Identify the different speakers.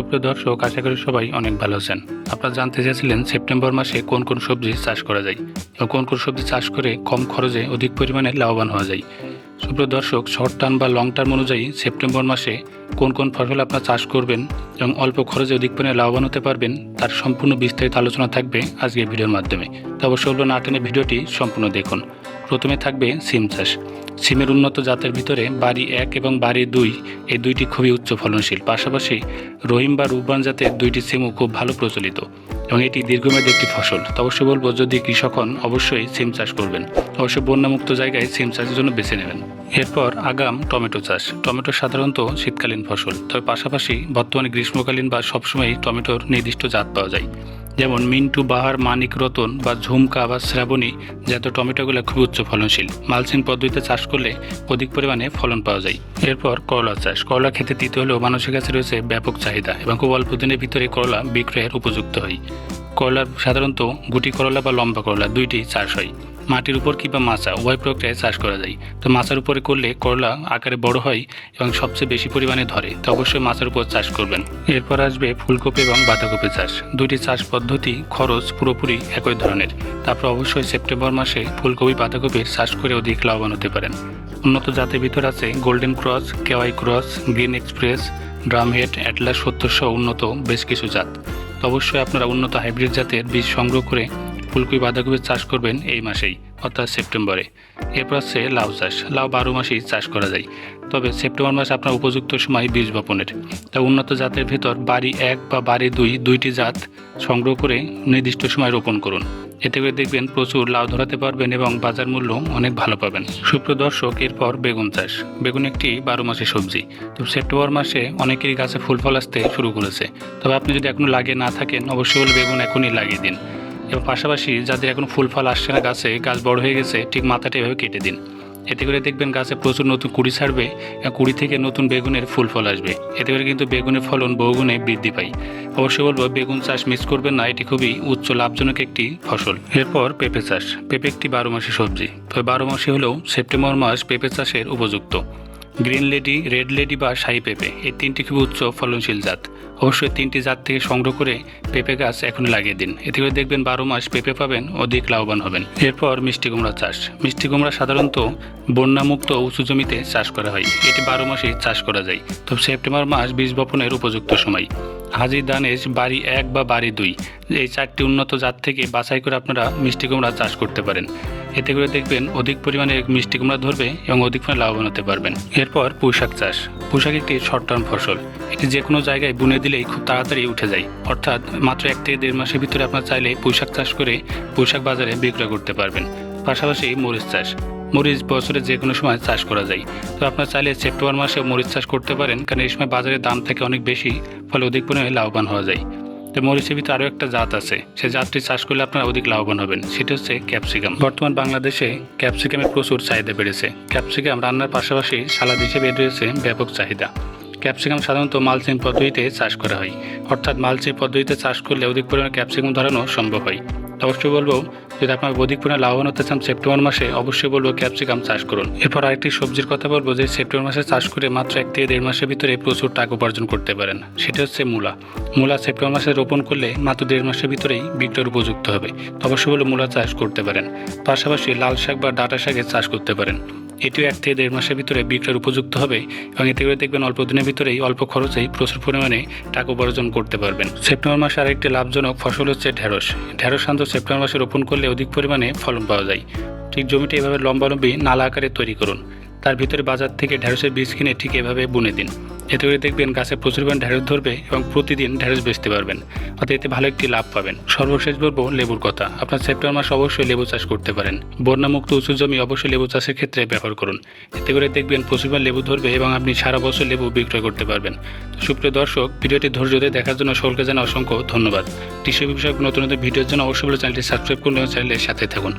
Speaker 1: সুপ্রিয় দর্শক, আশা করি সবাই অনেক ভালো আছেন। আপনারা জানতে চেয়েছিলেন সেপ্টেম্বর মাসে কোন কোন সবজি চাষ করা যায়। এবং কোন কোন সবজি চাষ করে কম খরচে অধিক পরিমাণে লাভবান হওয়া যায়। সুপ্রিয় দর্শক শর্ট টার্ম বা লং টার্ম অনুযায়ী সেপ্টেম্বর মাসে কোন কোন ফসল আপনার চাষ করবেন এবং অল্প খরচে অধিক পরিমাণে লাভবান হতে পারবেন, তার সম্পূর্ণ বিস্তারিত আলোচনা থাকবে আজকের ভিডিওর মাধ্যমে। তো অবশ্যই হলো না টেনে ভিডিওটি সম্পূর্ণ দেখুন। প্রথমে থাকবে সিম চাষ। সিমের উন্নত জাতের ভিতরে বাড়ি এক এবং বাড়ি দুই, এই দুইটি খুবই উচ্চ ফলনশীল। পাশাপাশি রহিম বা রূপবান জাতের দুইটি সিমও খুব ভালো প্রচলিত। এবং এটি দীর্ঘমেয়াদী একটি ফসল। তো অবশ্যই বলব, যদি কৃষক হন, অবশ্যই সিম চাষ করবেন। অবশ্যই বন্যামুক্ত জায়গায় সিম চাষের জন্য বেছে নেবেন। এরপর আগাম টমেটো চাষ। টমেটো সাধারণত শীতকালীন ফসল। তবে পাশাপাশি বর্তমানে গ্রীষ্মকালীন বা সবসময়ই টমেটোর নির্দিষ্ট জাত পাওয়া যায়। যেমন মিন্টু, বাহার, মানিক, রতন বা ঝুমকা বা শ্রাবণী জাত টমেটোগুলো খুব উচ্চ ফলনশীল। মালচিং পদ্ধতিতে চাষ করলে অধিক পরিমাণে ফলন পাওয়া যায়। এরপর করলা চাষ। করলা খেতে তৃতীয় হলেও মানুষের কাছে রয়েছে ব্যাপক চাহিদা এবং খুব অল্প দিনের ভিতরে করলা বিক্রয়ের উপযুক্ত হয়। করলার সাধারণত গুটি করলা বা লম্বা করলা দুইটি চাষ হয়। মাটির উপর কিংবা মাচা, উভয় প্রক্রিয়ায় চাষ করা যায়। তো মাচার উপরে করলে করলা আকারে বড় হয় এবং সবচেয়ে বেশি পরিমাণে ধরে। তো অবশ্যই মাছের উপর চাষ করবেন। এরপর আসবে ফুলকপি এবং বাঁধাকপি চাষ। দুইটি চাষ পদ্ধতি খরচ পুরোপুরি একই ধরনের। তারপর অবশ্যই সেপ্টেম্বর মাসে ফুলকপি বাঁধাকপির চাষ করে অধিক লাভবান হতে পারেন। উন্নত জাতের ভিতর আছে golden cross, KY cross, green express, drumhead, atlas সত্তর সহ উন্নত বেশ কিছু জাত। অবশ্যই আপনারা উন্নত হাইব্রিড জাতের বীজ সংগ্রহ করে ফুলকপি বাঁধাকপির চাষ করবেন এই মাসেই, অর্থাৎ সেপ্টেম্বরে। এরপর আছে লাউ চাষ। লাউ বারো মাসেই চাষ করা যায়। তবে সেপ্টেম্বর মাস আপনার উপযুক্ত সময় বীজ বপনের। তা উন্নত জাতের ভেতর বাড়ি এক বা বাড়ি দুই, দুইটি জাত সংগ্রহ করে নির্দিষ্ট সময় রোপণ করুন। এতে করে দেখবেন প্রচুর লাউ ধরাতে পারবেন এবং বাজার মূল্য অনেক ভালো পাবেন। সুপ্রিয় দর্শক, এরপর বেগুন চাষ। বেগুন একটি বারো মাসের সবজি। তো সেপ্টেম্বর মাসে অনেকেরই গাছে ফুল ফল আসতে শুরু করেছে। তবে আপনি যদি এখনও লাগিয়ে না থাকেন, অবশ্যই বেগুন এখনই লাগিয়ে দিন। এবং পাশাপাশি যাদের এখন ফুল ফল আসছে না গাছে, গাছ বড় হয়ে গেছে, ঠিক মাথাটা এভাবে কেটে দিন। এতে করে দেখবেন গাছে প্রচুর নতুন কুড়ি ছাড়বে কুড়ি থেকে নতুন বেগুনের ফুল ফল আসবে। এতে করে কিন্তু বেগুনের ফলন বহুগুণে বৃদ্ধি পায়। অবশ্যই বলব, বেগুন চাষ মিস করবেন না, এটি খুবই উচ্চ লাভজনক একটি ফসল। এরপর পেঁপে চাষ। পেঁপে একটি বারো মাসি সবজি। তবে বারো মাসে হলেও সেপ্টেম্বর মাস পেঁপে চাষের উপযুক্ত। গ্রিন লেডি, রেড লেডি বা শাহি পেঁপে। এই তিনটি খুবই উচ্চ ফলনশীল জাত। অবশ্যই তিনটি জাত থেকে সংগ্রহ করে পেঁপে গাছ এখন লাগিয়ে দিন। এতে করে দেখবেন বারো মাস পেঁপে পাবেন, অধিক লাভবান হবেন। এরপর মিষ্টি কুমড়া চাষ। মিষ্টি কুমড়া সাধারণত বন্যামুক্ত উঁচু জমিতে চাষ করা হয়। এটি বারো মাসে চাষ করা যায়। তবে সেপ্টেম্বর মাস বীজ বপনের উপযুক্ত সময়। হাজি দানেশ, বাড়ি এক বা বাড়ি দুই। এই চারটি উন্নত জাত থেকে বাছাই করে আপনারা মিষ্টি কুমড়া চাষ করতে পারেন। এতে করে দেখবেন অধিক পরিমাণে মিষ্টি কুমড়া ধরবে এবং অধিক পরিমাণে লাভবান হতে পারবেন। এরপর পুঁইশাক চাষ। পুঁইশাক একটি শর্ট টার্ম ফসল। এটি যে কোনো জায়গায় বুনে দিলেই খুব তাড়াতাড়ি উঠে যায়। অর্থাৎ মাত্র এক থেকে দেড় মাসের ভিতরে আপনার চাইলে পুঁইশাক চাষ করে পুঁইশাক বাজারে বিক্রয় করতে পারবেন। পাশাপাশি মরিচ চাষ। মরিচ বছরে যে কোনো সময় চাষ করা যায়। তো আপনার চাইলে সেপ্টেম্বর মাসে মরিচ চাষ করতে পারেন, কারণ এই সময় বাজারে দাম থাকে অনেক বেশি, ফলে অধিক পরিমাণে লাভবান হওয়া যায়। তো মরিচের ভিতরে আরও একটা জাত আছে সেই জাতটি চাষ করলে আপনারা অধিক লাভবান হবেন, সেটা হচ্ছে ক্যাপসিকাম। বর্তমান বাংলাদেশে ক্যাপসিকামের প্রচুর চাহিদা বেড়েছে। ক্যাপসিকাম রান্নার পাশাপাশি সালাদ হিসেবে রয়েছে ব্যাপক চাহিদা। ক্যাপসিকাম সাধারণত মালচিং পদ্ধতিতে চাষ করা হয়, অর্থাৎ মালচিং পদ্ধতিতে চাষ করলে অধিক পরিমাণে ক্যাপসিকাম ধরানো সম্ভব হয়। অবশ্যই বলব যদি আপনার অধিক পরিমাণে লাভবান হতে চান সেপ্টেম্বর মাসে অবশ্যই বলব ক্যাপসিকাম চাষ করুন। এরপর আরেকটি সবজির কথা বলব যে সেপ্টেম্বর মাসে চাষ করে মাত্র এক থেকে দেড় মাসের ভিতরে প্রচুর টাকা উপার্জন করতে পারেন। সেটা হচ্ছে মূলা। মূলা সেপ্টেম্বর মাসে রোপণ করলে মাত্র দেড় মাসের ভিতরেই বিক্রয়ের উপযুক্ত হবে। অবশ্যই বলে মূলা চাষ করতে পারেন। পাশাপাশি লাল শাক বা ডাটা শাকের চাষ করতে পারেন। এটিও এক থেকে দেড় মাসের ভিতরে বিক্রয়ের উপযুক্ত হবে এবং এতে করে দেখবেন অল্প দিনের ভিতরেই অল্প খরচেই প্রচুর পরিমাণে টাকা উপার্জন করতে পারবেন। সেপ্টেম্বর মাসে আরেকটি লাভজনক ফসল হচ্ছে ঢেঁড়স। ঢেঁড়স শান্ত সেপ্টেম্বর মাসে রোপণ করলে অধিক পরিমাণে ফলন পাওয়া যায়। ঠিক জমিটি এভাবে লম্বালম্বি নালা আকারে তৈরি করুন। তার ভিতরে বাজার থেকে ঢেঁড়সের বীজ কিনে ঠিক এভাবে বুনে দিন। এতে করে দেখবেন গাছে প্রচুর পরিমাণ ঢেঁড়স ধরবে এবং প্রতিদিন ঢেঁড়স বেচতে পারবেন। অর্থাৎ এতে ভালো একটি লাভ পাবেন। সর্বশেষ বলব লেবুর কথা। আপনার সেপ্টেম্বর মাস অবশ্যই লেবু চাষ করতে পারেন। বন্যামুক্ত উঁচু জমি অবশ্যই লেবু চাষের ক্ষেত্রে ব্যবহার করুন। এতে করে দেখবেন প্রচুর পরিমাণ লেবু ধরবে এবং আপনি সারা বছর লেবু বিক্রয় করতে পারবেন। সুপ্রিয় দর্শক, ভিডিওটি ধৈর্য দিয়ে দেখার জন্য সকলকে জানা অসংখ্য ধন্যবাদ। কৃষি বিষয়ক নতুন নতুন ভিডিওর জন্য অবশ্যই চ্যানেলটি সাবস্ক্রাইব করুন এবং চ্যানেলের সাথে থাকুন।